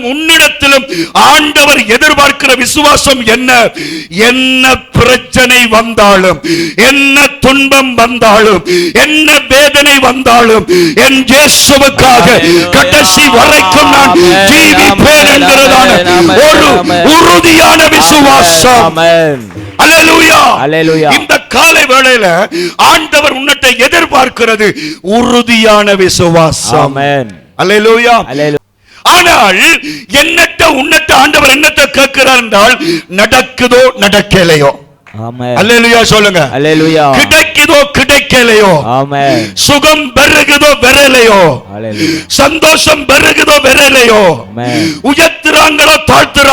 என்னிடத்திலும் உன்னிடத்திலும் ஆண்டவர் எதிர்பார்க்கிற விசுவாசம் என்ன? என்ன பிரச்சனை வந்தாலும் என்ன துன்பம் வந்தாலும் என்ன வேதனை வந்தாலும் என் இயேசுவுக்காக கடைசி வரைக்கும் நான் ஜீவிப்பேன் என்கிறதான ஒரு உறுதியான விசுவாசம். இந்த காலை வேளையில ஆண்டவர் உன்னத்தை எதிர்பார்க்கிறது உறுதியான விசுவாசம். அல்லேலூயா. ஆனால் என்னட்ட உன்னட்ட ஆண்டவர் என்னத்தை கேட்கிறார் என்றால் நடக்குதோ நடக்கலையோ. அல்லேலூயா சொல்லுங்க. அல்லேலூயா. கிடைக்குதோ கிடைக்கலையோ. ஆமென். சுகம் பெருகுதோ பெறலையோ. அல்லேலூயா. சந்தோஷம் பெருகுதோ பெறலையோ. உயர்த்துறாங்களோ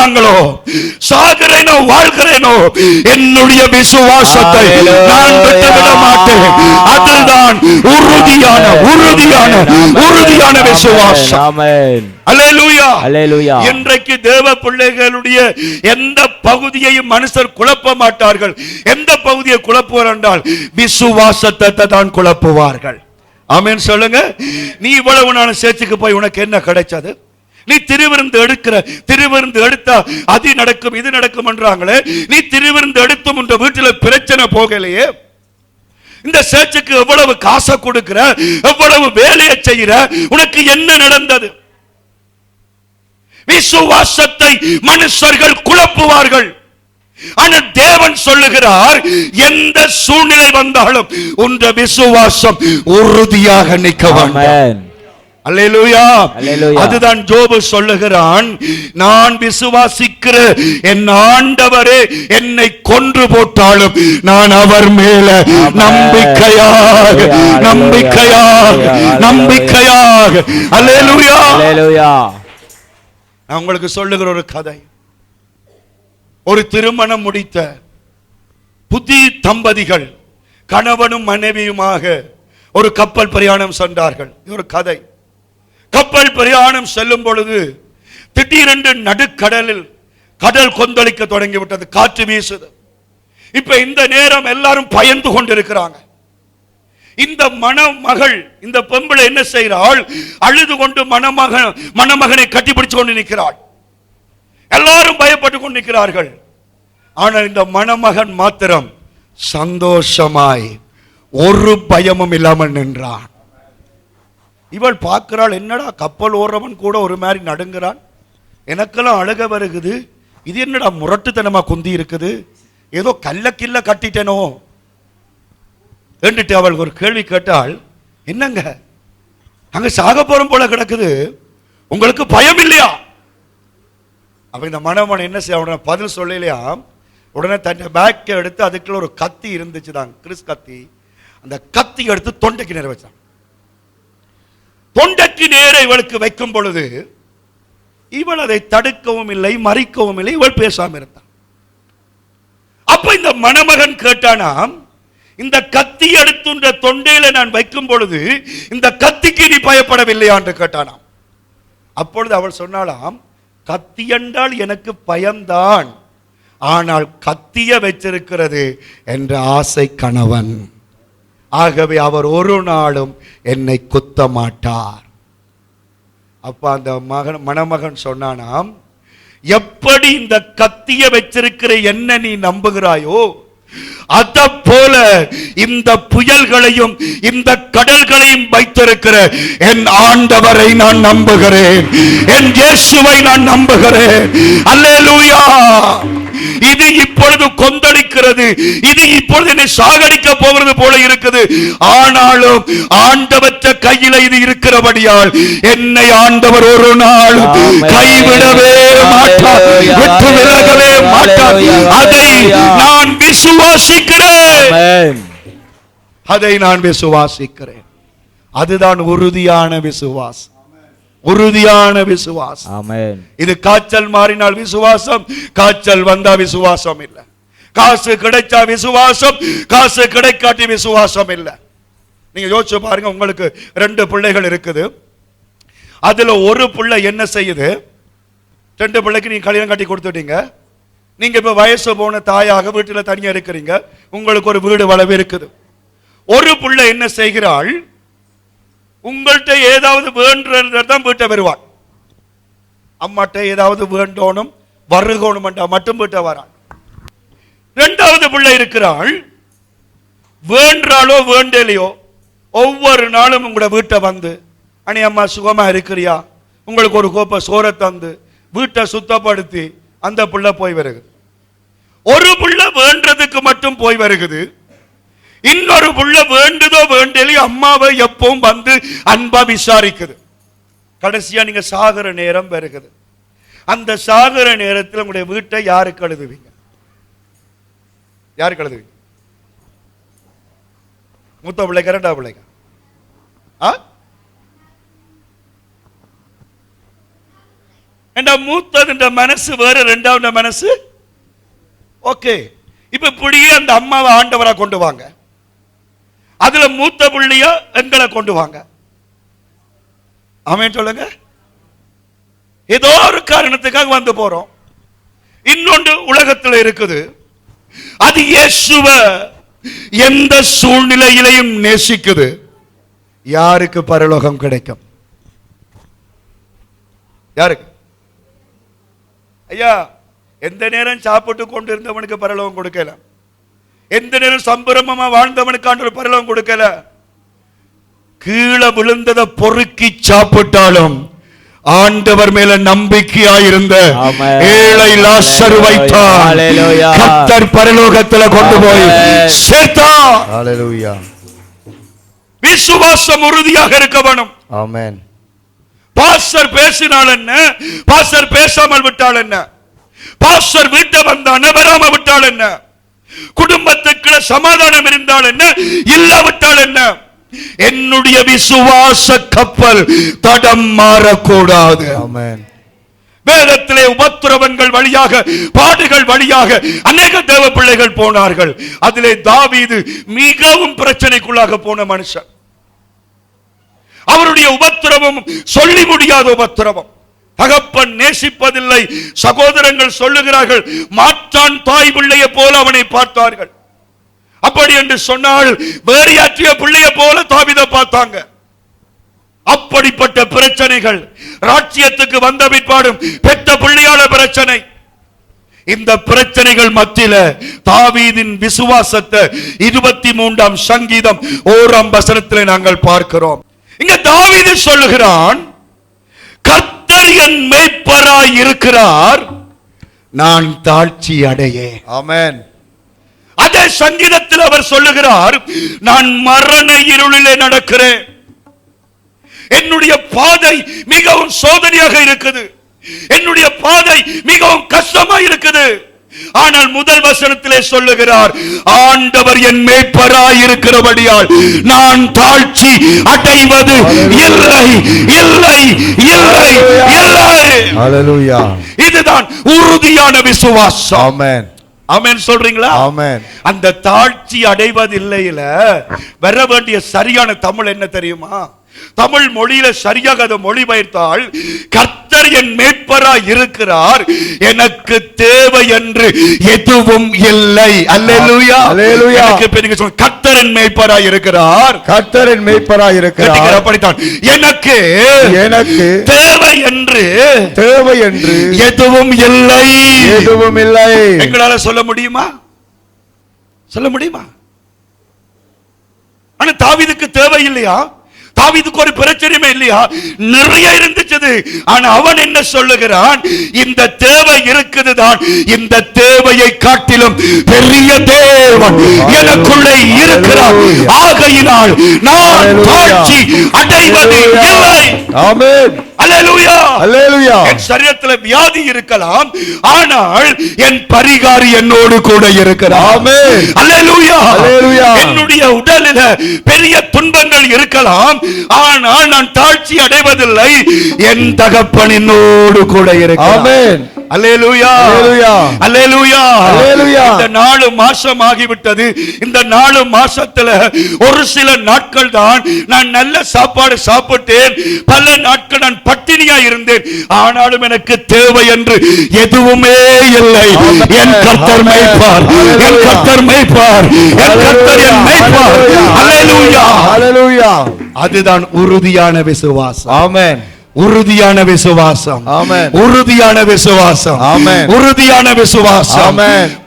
தாழ்த்துறாங்களோ சாகிறேனோ வாழ்கிறேனோ? என்னுடைய விசுவாசத்தை. நான் விட்டுவிட மாட்டேன் அதுதான் உறுதியான உறுதியான உறுதியான விசுவாசம். இன்றைக்கு தேவ பிள்ளைகளுடைய எந்த பகுதியையும் மனுஷர் குழப்ப மாட்டார்கள். எந்த பகுதியை குழப்புவார் என்றால் விசுவாசத்தை தான் குழப்புவார்கள். ஆமென் சொல்லுங்க. நீ இவ்வளவு நாள் சேர்ச்சுக்கு போய் உனக்கு என்ன கிடைச்சது? நீ திருவிருந்து எடுக்கிற திருவிருந்து எடுத்தா அது நடக்கும் இது நடக்கும் என்றாங்களே. நீ திருவிருந்து எடுத்தும் உன்ற வீட்டுல பிரச்சனை போகலையே. இந்த சேர்ச்சுக்கு எவ்வளவு காசை கொடுக்கிற எவ்வளவு வேலையை செய்யற உனக்கு என்ன நடந்தது? விசுவாசத்தை மனுஷர்கள் குழப்புவார்கள். ஆனால் தேவன் சொல்லுகிறார் எந்த சூழ்நிலை வந்தாலும் உன்ற விசுவாசம் உறுதியாக நிற்க வேண்டும். அதுதான் ஜோபு சொல்லுகிறான். நான் விசுவாசிக்கிற என் ஆண்டவரே என்னை கொன்று போட்டாலும் நான் அவர் மேல. நம்பிக்கையாக நம்பிக்கையாக நம்பிக்கையாக. அல்லேலூயா. நான் உங்களுக்கு சொல்லுகிற ஒரு கதை. ஒரு திருமணம் முடித்த புதி தம்பதிகள் கணவனும் மனைவியுமாக ஒரு கப்பல் பிரயாணம் சென்றார்கள். ஒரு கதை. கப்பல் பிரயாணம் செல்லும் பொழுது திடீரென்று நடுக்கடலில் கடல் கொந்தளிக்க தொடங்கிவிட்டது காற்று வீசுது. இப்ப இந்த நேரம் எல்லாரும் பயந்து கொண்டிருக்கிறாங்க. இந்த மணமகள் இந்த பொம்பளை என்ன செய்கிறாள்? அழுது கொண்டு மணமகன் மணமகனை கட்டிப்பிடிச்சு கொண்டு நிற்கிறாள். எல்லாரும் பயப்பட்டு கொண்டு நிற்கிறார்கள் ஆனால் இந்த மணமகன் மாத்திரம் சந்தோஷமாய் ஒரு பயமும் இல்லாமல் நின்றான். இவள் பார்க்கிறாள் என்னடா கப்பல் ஓடுறவன் கூட ஒரு மாதிரி நடுங்கிறான்? எனக்கெல்லாம் அழுக வருகுது. இது என்னடா முரட்டுத்தனமாக குந்தி இருக்குது? ஏதோ கல்ல கில்ல கட்டிட்டேனோ? என்றுட்டு அவள் ஒரு கேள்வி கேட்டால் என்னங்க? அங்கே சாக போறோம் போல கிடக்குது. உங்களுக்கு பயம் இல்லையா? அப்ப இந்த மணமன் என்ன செய்ய உடனே பதில் சொல்லலையா? உடனே தன்னை பேக்கை எடுத்து அதுக்குள்ள ஒரு கத்தி இருந்துச்சு தான் கிறிஸ் கத்தி. அந்த கத்தி எடுத்து தொண்டைக்கு நேர வச்சான். தொண்டைக்கு நேர இவளுக்கு வைக்கும் பொழுது இவள் அதை தடுக்கவும் இல்லை மறிக்கவும் இல்லை இவள் பேசாம இருந்தான் அப்ப இந்த மணமகன் கேட்டானாம் இந்த கத்தி எடுத்துன்ற தொண்டையில நான் வைக்கும் பொழுது இந்த கத்திக்கு நீ பயப்படவில்லையா என்று கேட்டானாம். அப்பொழுது அவள் சொன்னாலாம் கத்தி என்றால் எனக்கு பயம்தான் ஆனால் கத்திய வச்சிருக்கிறது என்ற ஆசை கணவன். ஆகவே அவர் ஒரு நாளும் என்னை குத்த மாட்டார் அப்ப அந்த மகன் மணமகன் சொன்னானாம் எப்படி இந்த கத்திய வச்சிருக்கிற என்ன நீ நம்புகிறாயோ அத போல இந்த புயல்களையும் இந்த கடல்களையும் வைத்திருக்கிற என் ஆண்டவரை நான் நம்புகிறேன். என் இயேசுவை நான் நம்புகிறேன். அல்லேலூயா! இது இப்பொழுது கொந்தளிக்கிறது. இது இப்பொழுது என்னை சாகடிக்க போகிறது போல இருக்குது. ஆனாலும் ஆண்டவற்ற கையில இது இருக்கிறபடியால் என்னை ஆண்டவர் ஒரு நாள். கைவிடவே மாட்டார். விட்டு விலகவே மாட்டார். அதை. நான் விசுவாசிக்கிறேன். அதை நான் விசுவாசிக்கிறேன். அதுதான் உறுதியான விசுவாசம். உறுதியான விசுவாசம். ஆமென். இது காய்ச்சல் மாறினால் விசுவாசம் காய்ச்சல் வந்தா விசுவாசம் இல்ல. காசு கிடைச்சா விசுவாசம் காசு கிடைக்காட்டி விசுவாசம் இல்ல. நீங்க யோசிச்சு பாருங்க உங்களுக்கு ரெண்டு பிள்ளைகள் இருக்குது. அதுல ஒரு பிள்ளை என்ன செய்யுது? ரெண்டு பிள்ளைக்கு நீங்க கல்யாணம் கட்டி கொடுத்துட்டீங்க. நீங்க இப்ப வயசு போன தாயாக வீட்டுல தனியா இருக்கிறீங்க. உங்களுக்கு ஒரு வீடு வளவு இருக்குது ஒரு பிள்ளை என்ன செய்கிறாள்? உங்கள்கிட்ட ஏதாவது வேண்டுதான் வீட்டை வருவாள் அம்மாட்ட ஏதாவது வேண்டோனும் வருகோணும் மட்டும் வீட்டை வரான். ரெண்டாவது பிள்ளை இருக்கிறாள் வேண்டாலோ வேண்டலையோ ஒவ்வொரு நாளும் உங்களோட வீட்டை வந்து அணி அம்மா சுகமா இருக்கிறியா? உங்களுக்கு ஒரு கோப்பை சோறை தந்து வீட்டை சுத்தப்படுத்தி அந்த புள்ள போய் வருகுது. ஒரு புள்ள வேண்டதுக்கு மட்டும் போய் வருகுது. இன்னொரு புள்ள வேண்டுதோ வேண்டலையோ அம்மாவை எப்பவும் வந்து அன்பா விசாரிக்குது. கடைசியா நீங்க சாகுற நேரம் வருகிறது அந்த சாகுற நேரத்தில் உங்களுடைய வீட்டை யாருக்கு எழுதுவீங்க யாருக்கு எழுதுவீங்க மூத்த பிள்ளைக்க ரெண்டா பிள்ளைக்க? ஆ? ஏண்டா மூத்ததுன்ற மனசு வேற ரெண்டாவது மனசு? ஓகே. இப்ப இப்படியே அந்த அம்மாவை ஆண்டவரா கொண்டு வாங்க. அதுல மூத்த புள்ளியோ எங்களை கொண்டு வாங்க. ஆமே சொல்லுங்க. ஏதோ ஒரு காரணத்துக்காக வந்து போறோம். இன்னொன்று உலகத்தில் இருக்குது. அது இயேசுவ எந்த சூழ்நிலையிலையும் நேசிக்குது. யாருக்கு பரலோகம் கிடைக்கும்? யாருக்கு? ஐயா எந்த நேரம் சாப்பிட்டு கொண்டு இருந்தவனுக்கு பரலோகம் கொடுக்கலாம் எந்த நேரம் சம்பிரமமா வாழ்ந்தவனுக்கு ஆண்டவர் பரலோகம் கொடுக்கல கீழே விழுந்ததை பொறுக்கி சாப்பிட்டாலும் ஆண்டவர் மேல நம்பிக்கையா இருந்த ஆமென். ஏழை லாசரு வைத்தார். கர்த்தர் பரலோகத்துல கொண்டு போய் ஆமென். Hallelujah. விசுவாசம் உறுதியாக இருக்க வேணும் Amen. பாஸ்டர் பேசினால் என்ன பாஸ்டர் பேசாமல் விட்டால் என்ன பாஸ்டர் வீட்டை வந்தான வராம விட்டால் என்ன குடும்பத்துக்குள்ள சமாதானம் இருந்தால் என்ன? இல்லாவிட்டால் என்ன? என்னுடைய விசுவாச கப்பல் தடம் மாறக்கூடாது. Amen. வேதத்திலே உபத்திரவங்கள் வழியாக பாடுகள் வழியாக அநேக தேவ பிள்ளைகள் போனார்கள். அதிலே தாவீது மிகவும் பிரச்சனைக்குள்ளாக போன மனுஷன். அவருடைய உபத்திரவம் சொல்லி முடியாத உபத்திரவம். தகப்பன் நேசிப்பதில்லை. சகோதரங்கள் சொல்லுகிறார்கள் மாற்றான் தாய் பிள்ளையை போல அவனை பார்த்தார்கள். அப்படி என்று சொன்னால் வேறியாற்றிய பிள்ளையை போல தாவித பார்த்தாங்க. அப்படிப்பட்ட பிரச்சனைகள் ராட்சியத்துக்கு வந்த பிற்பாடும் பெற்ற பிள்ளையால பிரச்சனை. இந்த பிரச்சனைகள் மத்தியில தாவீதின் விசுவாசத்தை இருபத்தி மூன்றாம் சங்கீதம் ஓராம் வசனத்தில் நாங்கள் பார்க்கிறோம். இங்க தாவீது சொல்லுகிறான் என் மேய்ப்பராய் இருக்கிறார் நான் தாழ்ச்சி அடையேன். Amen. அதே சங்கீதத்தில் அவர் சொல்லுகிறார் நான் மரண இருளிலே நடக்கிறேன். என்னுடைய பாதை மிகவும் சோதனையாக இருக்குது. என்னுடைய பாதை மிகவும் கஷ்டமா இருக்குது. ஆனால் முதல் வசனத்திலே சொல்லுகிறார் ஆண்டவர் என் மேய்ப்பராய் இருக்கிறபடியால் நான் தாழ்ச்சி அடைவது இல்லை இல்லை இல்லை இல்லை. இதுதான் உறுதியான விசுவாசம். ஆமென் சொல்றீங்களா Amen. அந்த தாழ்ச்சி அடைவதில்லையில வர வேண்டிய சரியான தமிழ் என்ன தெரியுமா தமிழ் மொழியில சரியாக அதை மொழிபெயர்த்தால் கர்த்தர் என் மேய்ப்பரா இருக்கிறார். எனக்கு தேவை என்று எதுவும் இல்லை. அல்லேலூயா. அல்லேலூயா. எனக்கு இருக்கிறார். கர்த்தரின் மேய்ப்பராய் கேட்டீங்களா? இருக்கிறார் அப்படித்தான். எனக்கு எனக்கு தேவை என்று தேவை என்று எதுவும் இல்லை. எதுவும் இல்லை. எங்களால சொல்ல முடியுமா? சொல்ல முடியுமா? ஆனா தாவீதுக்கு தேவை இல்லையா? தாவீதுக்கு ஒரு பிரச்சனையுமே இல்லையா? நிறைய இருந்துச்சது ஆனா அவன் என்ன சொல்லுகிறான்? இந்த தேவை இருக்குதுதான். இந்த தேவையை காட்டிலும் பெரிய தேவன் எனக்குள்ளே இருக்கிறார். ஆகையினால் நான் தாழ்ச்சி அடைவது இல்லை Amen. அல்லேலூயா. என் சரீரத்தில் வியாதி இருக்கலாம் ஆனால் என் பரிகாரி என்னோடு கூட இருக்கிறார் ஆமென். அல்லேலூயா அல்லேலூயா. என்னுடைய உடலில பெரிய துன்பங்கள் இருக்கலாம் ஆனால் நான் தாழ்ச்சி அடைவதில்லை என் தகப்பன் என்னோடு கூட இருக்கிறார். அல்லேலூயா அல்லேலூயா. அல்லேலூயா அல்லேலூயா. இந்த நாலு மாசம் ஆகிவிட்டது இந்த நாலு மாசத்துல ஒரு சில நாட்கள் தான் நான் நல்ல சாப்பாடு சாப்பிட்டேன் பல நாட்கள் நான் பட்டினியா இருந்தேன் ஆனாலும் எனக்கு தேவை என்று எதுவுமே இல்லை ஆமென். என் கர்த்தர் ஆமென். மேய்ப்பார் என். கர்த்தர் மேய்ப்பார் என் கர்த்தர் என் மேய்ப்பார் அல்லேலூயா. அதுதான் உறுதியான விசுவாசம் Amen. உறுதியான விசுவாசம். உறுதியான விசுவாசம். உறுதியான விசுவாசம்.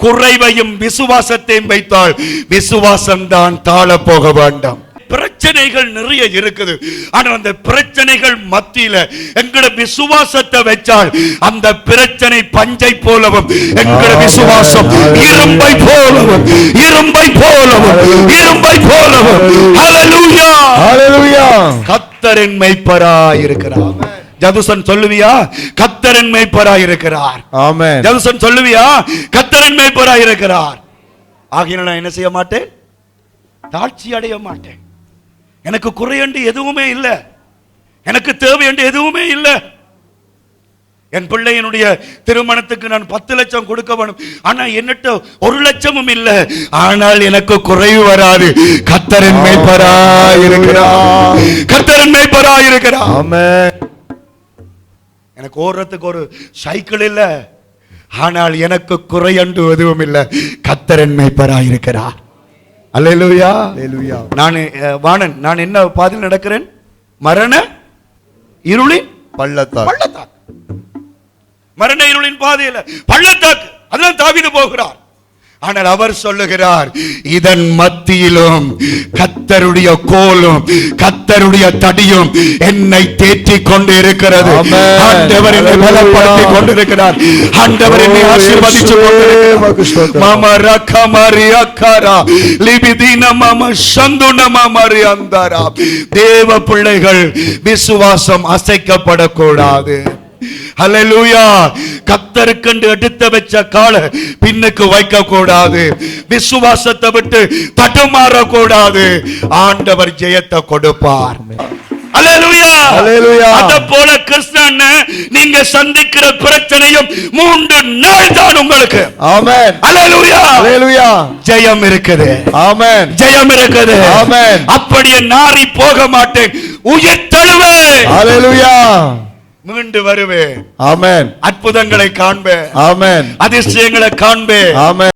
குறைவையும் விசுவாசத்தையும் வைத்தால் விசுவாசம் தான் தாழ போக வேண்டாம். பிரச்சனைகள் நிறைய இருக்குது. ஆனா அந்த பிரச்சனைகள் மத்தியில எங்கட விசுவாசத்தை வச்சால் அந்த பிரச்சனை பஞ்சை போலவும் எங்கட. விசுவாசம் இரும்பை போலவும் இரும்பை போலவும் இரும்பை போலவும். கத்தரின் மெய்ப்பராய் இருக்கிறார் ஜதுசன் சொல்லுவியா? கத்தரின் மெய்ப்பராய் இருக்கிறார் ஆமென் ஜதுசன் சொல்லுவியா? கத்தரின் மெய்ப்பராய் இருக்கிறார் ஆகிய நான் என்ன செய்ய மாட்டேன்? தாழ்ச்சி அடைய மாட்டேன். எனக்கு குறையண்டு எதுவுமே இல்லை. எனக்கு தேவையண்டு எதுவுமே இல்லை. என் பிள்ளையினுடைய திருமணத்துக்கு நான் பத்து லட்சம் கொடுக்க வேணும். ஆனா என்னட்ட ஒரு லட்சமும் இல்ல. ஆனால் எனக்கு குறைவு வராது. கத்தரின் மேய்ப்பராய் இருக்கிறார் கத்தரின் மேய்ப்பராய் இருக்கிறார் ஆமென். எனக்கு ஓடுறதுக்கு ஒரு சைக்கிள் இல்ல. ஆனால் எனக்கு குறையண்டு எதுவும் இல்ல. கத்தரன் மேய்ப்பராய் இருக்கிறார் அல்லேலூயா. ஹalleluya நான் வாணன் நான் என்ன பாதையில் நடக்கிறேன்? மரண இருளின் பள்ளத்தாக்கு. பள்ளத்தாக்கு. மரண இருளின் பாதையில பள்ளத்தாக்கு அதெல்லாம் தாவிது போகிறார். ஆனால் அவர் சொல்லுகிறார் இதன் மத்தியிலும் கத்தருடைய கோலும் கத்தருடைய தடியும் என்னை தேற்றிக் கொண்டு இருக்கிறது. ஆண்டவர் என்னை பலப்படுத்தி கொண்டிருக்கிறார். ஆண்டவர் என்னை ஸ்தோத்திரம். மாமா ரக்கமரி அக்காரா லிபிதீன மாம சந்துன மாமரி அந்தாரா. தேவ பிள்ளைகள் விசுவாசம் அசைக்கப்படக்கூடாது. ஹalleluya கத்தருக்கென்று எடுத்து வச்ச கால பின்னுக்கு வைக்க கூடாது விசுவாசத்தை விட்டு தடுமாற கூடாது ஆண்டவர் ஜெயத்தை கொடுப்பார். போல கிறிஸ்தன் நீங்க சந்திக்கிற பிரச்சனையும் மூன்று நாள் தான் உங்களுக்கு. ஆமென் ஹalleluya ஹalleluya ஜெயம் இருக்குது. ஆமென் ஜெயம் இருக்குது. ஆமென். அப்படியே நாரி போக மாட்டேன். உயிர் தழுவேன் ஹalleluya மீண்டு வருவேன். ஆமென். அற்புதங்களை காண்பேன். ஆமென். அதிசயங்களை காண்பேன். ஆமென்.